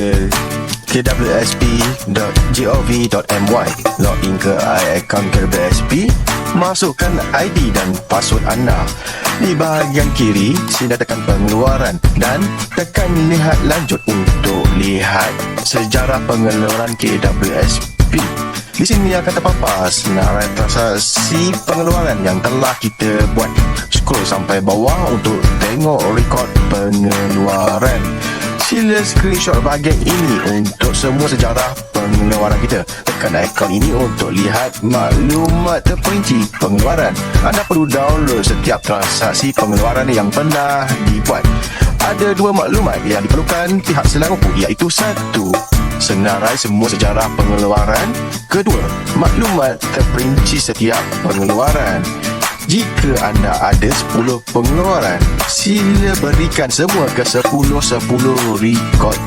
ke kwsp.gov.my Login ke iAccount KWSP Masukkan ID dan password anda Di bahagian kiri Sila tekan pengeluaran Dan tekan lihat lanjut Untuk lihat sejarah pengeluaran KWSP di sini akan terpapar senarai transaksi pengeluaran yang telah kita buat. Scroll sampai bawah untuk tengok rekod pengeluaran. Sila screenshot bahagian ini untuk semua sejarah pengeluaran kita. Tekan ikon ini untuk lihat maklumat terperinci pengeluaran. Anda perlu download setiap transaksi pengeluaran yang pernah dibuat. Ada dua maklumat yang diperlukan pihak selaku iaitu satu senarai semua sejarah pengeluaran. Kedua, maklumat terperinci setiap pengeluaran. Jika anda ada 10 pengeluaran, sila berikan semua ke 10-10 rekod